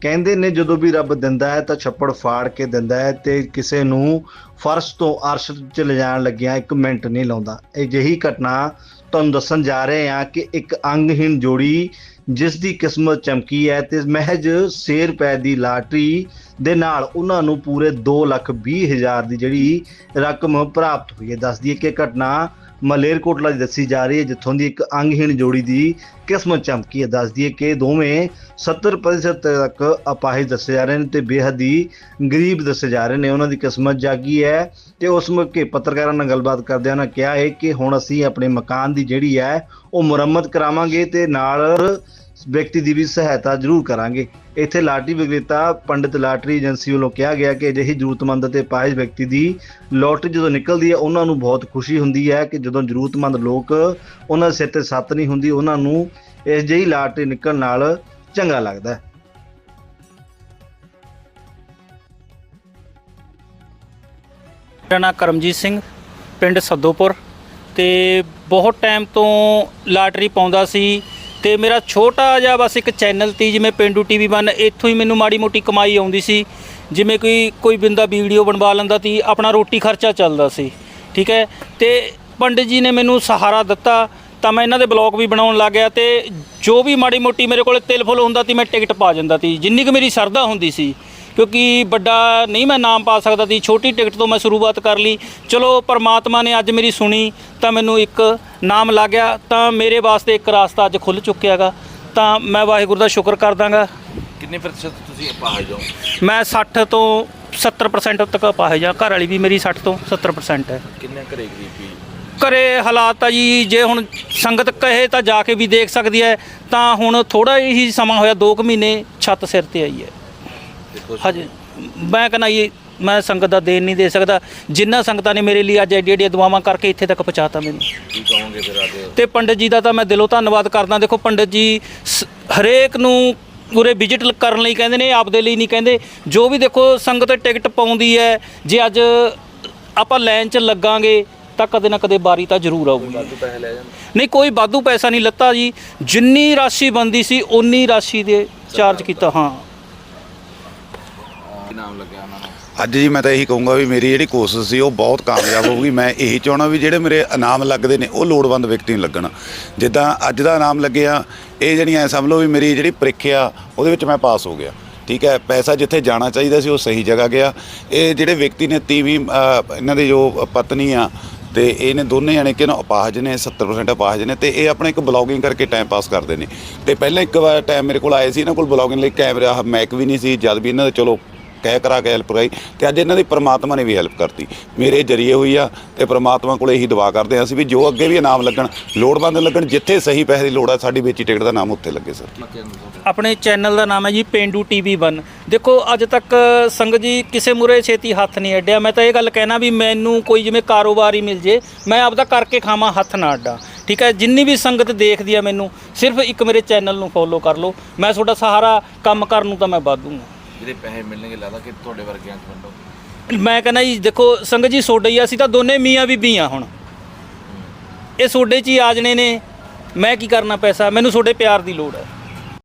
ਕਹਿੰਦੇ ਨੇ ਜਦੋਂ ਵੀ ਰੱਬ ਦਿੰਦਾ ਹੈ ਤਾਂ ਛੱਪੜ ਫਾੜ ਕੇ ਦਿੰਦਾ ਹੈ ਤੇ ਕਿਸੇ ਨੂੰ ਫਰਸ਼ ਤੋਂ ਅਰਸ਼ 'ਚ ਲਿਜਾਣ ਲੱਗਿਆ ਇੱਕ ਮਿੰਟ ਨਹੀਂ ਲਾਉਂਦਾ। ਅਜਿਹੀ ਘਟਨਾ ਤੁਹਾਨੂੰ ਦੱਸਣ ਜਾ ਰਹੇ ਹਾਂ ਕਿ ਇੱਕ ਅੰਗਹੀਣ ਜੋੜੀ ਜਿਸ ਦੀ ਕਿਸਮਤ ਚਮਕੀ ਹੈ ਤੇ ਮਹਿਜ 6 ਰੁਪਏ ਦੀ ਲਾਟਰੀ ਦੇ ਨਾਲ ਉਹਨਾਂ ਨੂੰ ਪੂਰੇ 2 ਲੱਖ 20 ਹਜ਼ਾਰ ਦੀ ਜਿਹੜੀ ਰਕਮ ਪ੍ਰਾਪਤ ਹੋਈ ਹੈ। ਦੱਸਦੀ ਹੈ ਕਿ ਘਟਨਾ ਮਲੇਰਕੋਟਲਾ ਦੀ ਦੱਸੀ ਜਾ ਰਹੀ ਹੈ, ਜਿੱਥੋਂ ਦੀ ਇੱਕ ਅੰਗਹੀਣ ਜੋੜੀ ਦੀ ਕਿਸਮਤ ਚਮਕੀ ਹੈ। ਦੱਸਦੀ ਹੈ ਕਿ ਦੋਵੇਂ 70% ਤੱਕ ਅਪਾਹਿਜ ਦੱਸੇ ਜਾ ਰਹੇ ਨੇ ਤੇ ਬੇਹੱਦ ਹੀ ਗਰੀਬ ਦੱਸੇ ਜਾ ਰਹੇ ਨੇ। ਉਹਨਾਂ ਦੀ ਕਿਸਮਤ ਜਾਗੀ ਹੈ ਤੇ ਉਸ ਮੌਕੇ ਪੱਤਰਕਾਰਾਂ ਨਾਲ ਗੱਲਬਾਤ ਕਰਦਿਆਂ ਉਹਨਾਂ ਕਿਹਾ ਹੈ ਕਿ ਹੁਣ ਅਸੀਂ ਆਪਣੇ ਮਕਾਨ ਦੀ ਜਿਹੜੀ ਹੈ, ਉਹ ਮੁਰੰਮਤ ਕਰਾਵਾਂਗੇ ਤੇ ਨਾਲ ਵਿਅਕਤੀ ਦੀ ਵੀ ਸਹਾਇਤਾ ਜ਼ਰੂਰ ਕਰਾਂਗੇ। ਇੱਥੇ ਲਾਟਰੀ ਵਿਕਰੇਤਾ ਪੰਡਿਤ ਲਾਟਰੀ ਏਜੰਸੀ ਵੱਲੋਂ ਕਿਹਾ ਗਿਆ ਕਿ ਅਜਿਹੀ ਜ਼ਰੂਰਤਮੰਦ ਅਤੇ ਪਾਹਿਜ ਵਿਅਕਤੀ ਦੀ ਲੋਟਰੀ ਜਦੋਂ ਨਿਕਲਦੀ ਹੈ, ਉਹਨਾਂ ਨੂੰ ਬਹੁਤ ਖੁਸ਼ੀ ਹੁੰਦੀ ਹੈ ਕਿ ਜਦੋਂ ਜ਼ਰੂਰਤਮੰਦ ਲੋਕ ਉਹਨਾਂ ਦੇ ਸਿਰ ਤੇ ਸੱਤ ਨਹੀਂ ਹੁੰਦੀ, ਉਹਨਾਂ ਨੂੰ ਇਸ ਜਿਹੀ ਲਾਟਰੀ ਨਿਕਲਣ ਨਾਲ ਚੰਗਾ ਲੱਗਦਾ ਹੈ। ਮੇਰਾ ਨਾਂ ਕਰਮਜੀਤ ਸਿੰਘ, ਪਿੰਡ ਸੱਦੋਪੁਰ। ਤੇ ਬਹੁਤ ਟਾਈਮ ਤੋਂ ਲਾਟਰੀ ਪਾਉਂਦਾ ਸੀ। ਤੇ ਮੇਰਾ ਛੋਟਾ ਜਿਹਾ ਬਸ ਇੱਕ ਚੈਨਲ ਤੀ ਜਿਵੇਂ ਪਿੰਡੂ ਟੀਵੀ ਬਨ ਇੱਥੋਂ ਹੀ ਮੈਨੂੰ ਮਾੜੀ ਮੋਟੀ ਕਮਾਈ ਆਉਂਦੀ ਸੀ। ਜਿਵੇਂ ਕੋਈ ਕੋਈ ਬੰਦਾ ਵੀਡੀਓ ਬਣਵਾ ਲੈਂਦਾ ਤੀ, ਆਪਣਾ ਰੋਟੀ ਖਰਚਾ ਚੱਲਦਾ ਸੀ। ਠੀਕ ਹੈ? ਤੇ ਪੰਡਿਤ ਜੀ ਨੇ ਮੈਨੂੰ ਸਹਾਰਾ ਦਿੱਤਾ, ਤਾਂ ਮੈਂ ਇਹਨਾਂ ਦੇ ਬਲੌਗ ਵੀ ਬਣਾਉਣ ਲੱਗ ਗਿਆ ਤੇ ਜੋ ਵੀ ਮਾੜੀ ਮੋਟੀ ਮੇਰੇ ਕੋਲ ਤਿਲ ਫੁੱਲ ਹੁੰਦਾ ਤੀ, ਮੈਂ ਟਿਕਟ ਪਾ ਜਾਂਦਾ ਤੀ। ਜਿੰਨੀ ਕੁ ਮੇਰੀ ਸਰਦਾ ਹੁੰਦੀ ਸੀ ਕਿਉਂਕਿ ਵੱਡਾ ਨਹੀਂ ਮੈਂ ਨਾਮ ਪਾ ਸਕਦਾ ਸੀ ਛੋਟੀ ਟਿਕਟ ਤੋਂ ਮੈਂ ਸ਼ੁਰੂਆਤ ਕਰ ਲਈ। ਚਲੋ ਪਰਮਾਤਮਾ ਨੇ ਅੱਜ ਮੇਰੀ ਸੁਣੀ ਤਾਂ ਮੈਨੂੰ ਇੱਕ ਨਾਮ ਲੱਗ ਗਿਆ ਤਾਂ ਮੇਰੇ ਵਾਸਤੇ ਇੱਕ ਰਾਸਤਾ ਅੱਜ ਖੁੱਲ ਚੁੱਕਿਆਗਾ ਤਾਂ ਮੈਂ ਵਾਹਿਗੁਰੂ ਦਾ ਸ਼ੁਕਰ ਕਰਦਾਗਾ। ਕਿੰਨੇ ਪ੍ਰਤੀਸ਼ਤ ਤੁਸੀਂ ਅਪਾਹਜ ਹੋ? ਮੈਂ 60 ਤੋਂ 70% ਤੱਕ ਅਪਾਹਜ ਹਾਂ ਘਰ ਵਾਲੀ ਵੀ ਮੇਰੀ 60 ਤੋਂ 70% ਹੈ। ਕਿੰਨੇ ਘਰੇ ਗਰੀਬੀ ਘਰੇ ਹਾਲਾਤ ਆ ਜੀ ਜੇ ਹੁਣ ਸੰਗਤ ਕਹੇ ਤਾਂ ਜਾ ਕੇ ਵੀ ਦੇਖ ਸਕਦੀ ਹੈ। ਤਾਂ ਹੁਣ ਥੋੜਾ ਹੀ ਸਮਾਂ ਹੋਇਆ 2 ਕੁ ਮਹੀਨੇ ਛੱਤ ਸਿਰ ਤੇ ਆਈ ਹੈ। ਹਜੇ ਮੈਂ ਕਹਿੰਦਾ ਇਹ ਮੈਂ ਸੰਗਤ ਦਾ ਦੇਣ ਨਹੀਂ ਦੇ ਸਕਦਾ। ਜਿੰਨਾ ਸੰਗਤਾਂ ਨੇ ਮੇਰੇ ਲਈ ਅੱਜ ਐਡੀ ਐਡੀਆਂ ਦੁਆਵਾਂ ਕਰਕੇ ਇੱਥੇ ਤੱਕ ਪਹੁੰਚਾਤਾ ਮੈਨੂੰ। ਕੀ ਕਹੋਗੇ ਫਿਰ ਅੱਜ? ਤੇ ਪੰਡਿਤ ਜੀ ਦਾ ਤਾਂ ਮੈਂ ਦਿਲੋਂ ਧੰਨਵਾਦ ਕਰਦਾ। ਦੇਖੋ ਪੰਡਿਤ ਜੀ ਸ- ਹਰੇਕ ਨੂੰ ਪੂਰੇ ਵਿਜ਼ਿਟ ਕਰਨ ਲਈ ਕਹਿੰਦੇ ਨੇ ਆਪਦੇ ਲਈ ਨਹੀਂ ਕਹਿੰਦੇ। ਜੋ ਵੀ ਦੇਖੋ ਸੰਗਤ ਟਿਕਟ ਪਾਉਂਦੀ ਹੈ ਜੇ ਅੱਜ ਆਪਾਂ ਲਾਈਨ 'ਚ ਲੱਗਾਂਗੇ ਤਾਂ ਕਦੇ ਨਾ ਕਦੇ ਬਾਰੀ ਤਾਂ ਜ਼ਰੂਰ ਆਊਗੀ। ਵਾਧੂ ਪੈਸੇ ਲੈ ਜਾਂਦੇ? ਨਹੀਂ ਕੋਈ ਵਾਧੂ ਪੈਸਾ ਨਹੀਂ ਲੱਤਾ ਜੀ। ਜਿੰਨੀ ਰਾਸ਼ੀ ਬੰਦੀ ਸੀ ਉਨੀ ਰਾਸ਼ੀ ਦੇ ਚਾਰਜ ਕੀਤਾ ਹਾਂ। ਕੀ ਲੱਗਿਆ ਉਹਨਾਂ ਨੂੰ? ਅੱਜ ਜੀ ਮੈਂ ਤਾਂ ਇਹੀ ਕਹੂੰਗਾ ਵੀ ਮੇਰੀ ਜਿਹੜੀ ਕੋਸ਼ਿਸ਼ ਸੀ ਉਹ ਬਹੁਤ ਕਾਮਯਾਬ ਹੋਊਗੀ ਮੈਂ ਇਹੀ ਚਾਹਣਾ ਵੀ ਜਿਹੜੇ ਮੇਰੇ ਇਨਾਮ ਲੱਗਦੇ ਨੇ, ਉਹ ਲੋੜਵੰਦ ਵਿਅਕਤੀ ਨੂੰ ਲੱਗਣ। ਜਿੱਦਾਂ ਅੱਜ ਦਾ ਇਨਾਮ ਲੱਗਿਆ, ਇਹ ਜਿਹੜੀਆਂ ਐ ਸਮਝ ਲਓ ਵੀ ਮੇਰੀ ਜਿਹੜੀ ਪ੍ਰੀਖਿਆ, ਉਹਦੇ ਵਿੱਚ ਮੈਂ ਪਾਸ ਹੋ ਗਿਆ। ਠੀਕ ਹੈ, ਪੈਸਾ ਜਿੱਥੇ ਜਾਣਾ ਚਾਹੀਦਾ ਸੀ, ਉਹ ਸਹੀ ਜਗ੍ਹਾ ਗਿਆ। ਇਹ ਜਿਹੜੇ ਵਿਅਕਤੀ ਨੇ ਤੀਵੀਂ ਇਹਨਾਂ ਦੇ ਜੋ ਪਤਨੀ ਆ, ਤੇ ਇਹਨੇ ਦੋਨੇ ਜਾਣੇ ਕਿ ਨਾ ਅਪਾਹਜ ਨੇ 70% ਅਪਾਹਜ ਨੇ, ਤੇ ਇਹ ਆਪਣਾ ਇੱਕ ਬਲੌਗਿੰਗ ਕਰਕੇ ਟਾਈਮ ਪਾਸ ਕਰਦੇ ਨੇ। ਤੇ ਪਹਿਲਾਂ ਇੱਕ ਵਾਰ ਟਾਈਮ ਮੇਰੇ ਕੋਲ ਆਏ ਸੀ, ਇਹਨਾਂ ਕੋਲ ਬਲੌਗਿੰਗ ਲਈ ਕੈਮਰਾ ਮੈਕ ਵੀ ਨਹੀਂ ਸੀ, ਜਦ ਵੀ ਇਹਨਾਂ ਦੇ, ਚਲੋ ਕਹਿ ਕਰਾ ਕੇ ਹੈਲਪ ਕਰਾਈ ਤੇ ਅੱਜ ਇਹਨਾਂ ਦੀ ਪ੍ਰਮਾਤਮਾ ਨੇ ਵੀ ਹੈਲਪ ਕਰਤੀ। ਮੇਰੇ ਜਰੀਏ ਹੋਈ ਆ ਤੇ ਪ੍ਰਮਾਤਮਾ ਕੋਲੇ ਇਹੀ ਦੁਆ ਕਰਦੇ ਹਾਂ ਅਸੀਂ ਵੀ ਜੋ ਅੱਗੇ ਵੀ ਇਨਾਮ ਲੱਗਣ, ਲੋੜਵੰਦ ਲੱਗਣ, ਜਿੱਥੇ ਸਹੀ ਪੈਸੇ ਦੀ ਲੋੜ ਆ, ਸਾਡੀ ਵੇਚੀ ਟਿਕਟ ਦਾ ਨਾਮ ਉੱਥੇ ਲੱਗੇ ਸਰ। ਆਪਣੇ ਚੈਨਲ ਦਾ ਨਾਮ ਹੈ ਜੀ ਪੇਂਡੂ ਟੀਵੀ 1 ਦੇਖੋ, ਅੱਜ ਤੱਕ ਸੰਗਤ ਜੀ ਕਿਸੇ ਮੁਰੇ ਛੇਤੀ ਹੱਥ ਨਹੀਂ ਅੱਡਿਆ। ਮੈਂ ਤਾਂ ਇਹ ਗੱਲ ਕਹਿਣਾ ਵੀ ਮੈਨੂੰ ਕੋਈ ਜਿਵੇਂ ਕਾਰੋਬਾਰ ਹੀ ਮਿਲ ਜੇ, ਮੈਂ ਆਪਦਾ ਕਰਕੇ ਖਾਵਾਂ, ਹੱਥ ਨਾ ਅੱਡਾ। ਠੀਕ ਹੈ, ਜਿੰਨੀ ਵੀ ਸੰਗਤ ਦੇਖਦੀ ਆ ਮੈਨੂੰ, ਸਿਰਫ ਇੱਕ ਮੇਰੇ ਚੈਨਲ ਨੂੰ ਫੋਲੋ ਕਰ ਲਓ। ਮੈਂ ਤੁਹਾਡਾ ਸਹਾਰਾ ਕੰਮ ਕਰਨ ਨੂੰ ਤਾਂ ਮੈਂ ਵਾਧੂਗਾ ਜਿਹੜੇ ਪੈਸੇ ਮਿਲਣਗੇ ਲੱਗਦਾ ਕਿ ਤੁਹਾਡੇ ਵਰਗਿਆਂ ਚ ਵੰਡੋ। ਮੈਂ ਕਹਿੰਦਾ ਜੀ ਦੇਖੋ ਸੰਗਤ ਜੀ ਸੋਡੇ ਹੀ ਆ, ਅਸੀਂ ਤਾਂ ਦੋਨੇ ਮੀਆਂ ਬੀਬੀਆਂ ਹੁਣ। ਇਹ ਸੋਡੇ 'ਚ ਹੀ ਆ ਜਣੇ ਨੇ। ਮੈਂ ਕੀ ਕਰਨਾ ਪੈਸਾ? ਮੈਨੂੰ ਤੁਹਾਡੇ ਪਿਆਰ ਦੀ ਲੋੜ ਹੈ।